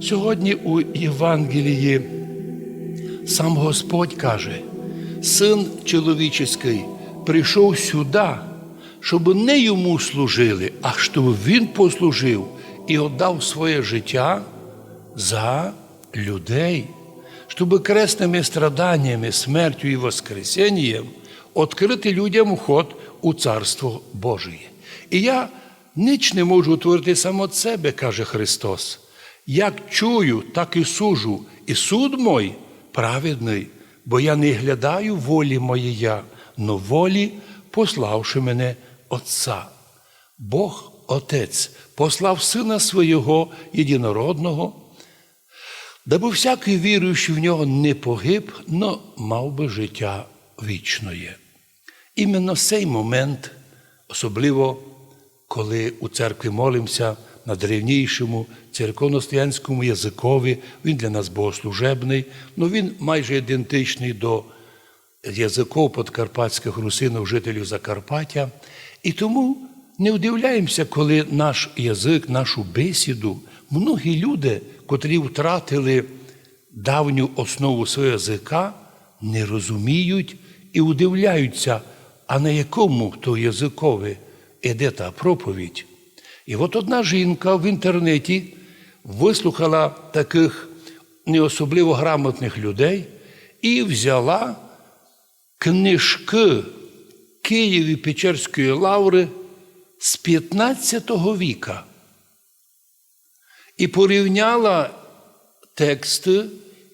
Сьогодні у Євангелії сам Господь каже, син чоловічий прийшов сюди, щоб не йому служили, а щоб він послужив і віддав своє життя за людей, щоб кресними страданнями, смертю і воскресенням відкрити людям вход у Царство Божє. І я ніч не можу утворити від себе, каже Христос. Як чую, так і сужу, і суд мой праведний, бо я не глядаю волі моєя, но волі, пославши мене Отця. Бог Отець послав Сина Свого єдинородного, даби всякий віруючий в нього не погиб, но мав би життя вічноє. Іменно цей момент, особливо коли у церкві молимося на древнішому церковностоянському язикові, він для нас богослужебний, але він майже ідентичний до язиков подкарпатських русинів, жителів Закарпаття. І тому не удивляємося, коли наш язик, нашу бесіду, многі люди, котрі втратили давню основу свого язика, не розуміють і удивляються, а на якому то язикові іде та проповідь. І от одна жінка в інтернеті вислухала таких не особливо грамотних людей і взяла книжки Києві Печерської лаври з 15 віка і порівняла тексти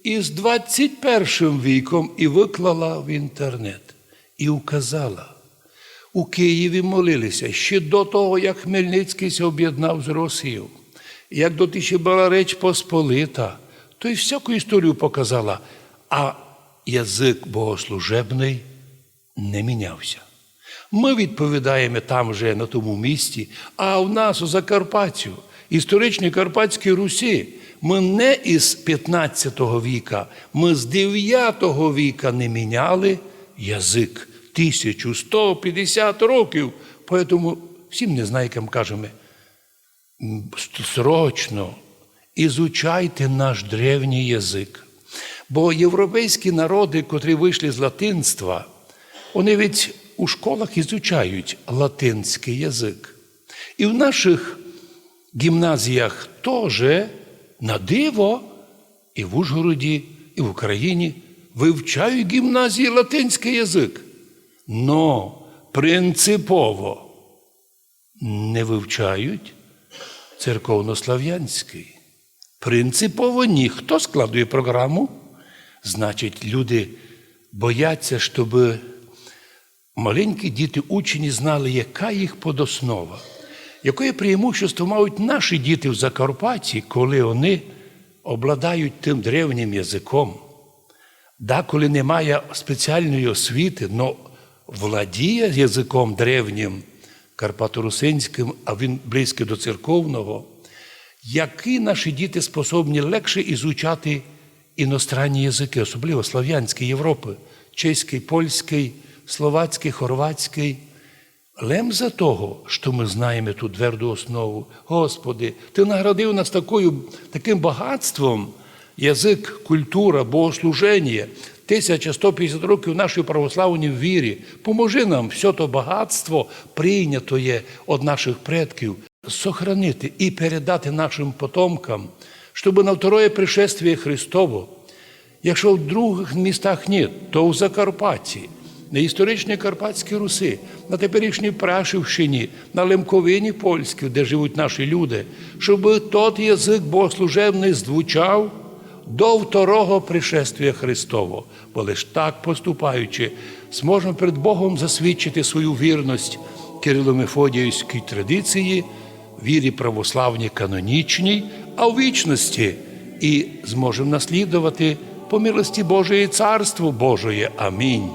із 21 віком і виклала в інтернет. І указала, у Києві молилися ще до того, як Хмельницький об'єднав з Росією, як до тиші була Реч Посполита, то й всяку історію показала, а язик богослужебний не мінявся. Ми відповідаємо там же на тому місці, а в нас у Закарпаттю, історичній Карпатській Русі, ми не із 15 віка, ми з 9 віка не міняли язик. 1150 років. Поэтому всім незнайкам кажемо, срочно ізучайте наш древній язик. Бо європейські народи, котрі вийшли з латинства, вони ведь у школах ізучають латинський язик. І в наших гімназіях теж на диво, і в Ужгороді, і в Україні вивчають гімназії латинський язик. Но принципово не вивчають церковнослав'янський. Принципово ні. Хто складує програму? Значить, люди бояться, щоб маленькі діти учені знали, яка їх подоснова, яке преимущество мають наші діти в Закарпатті, коли вони обладають тим древнім язиком. Да, коли немає спеціальної освіти, але владіє язиком древнім карпаторусинським, а він близький до церковного, які наші діти способні легше ізучати іностранні язики, особливо слав'янські Європи, чеський, польський, словацький, хорватський. Лем за того, що ми знаємо ту тверду основу. Господи, Ти наградив нас такою, таким багатством, язик, культура, богослуження, 1150 років нашої православній вірі. Поможи нам все то багатство прийнято від наших предків, сохранити і передати нашим потомкам, щоб на второе пришествие Христово, якщо в других містах ні, то в Закарпатті, на історичній Карпатській Руси, на теперішній Прашівщині, на Лемковині польській, де живуть наші люди, щоб тот язик богослужебний звучав до второго пришествия Христового. Бо лиш так поступаючи, зможемо перед Богом засвідчити свою вірність Кирило-Мефодіївській традиції, вірі православній канонічній, а в вічності і зможемо наслідувати по милості Божої Царство Божої. Амінь.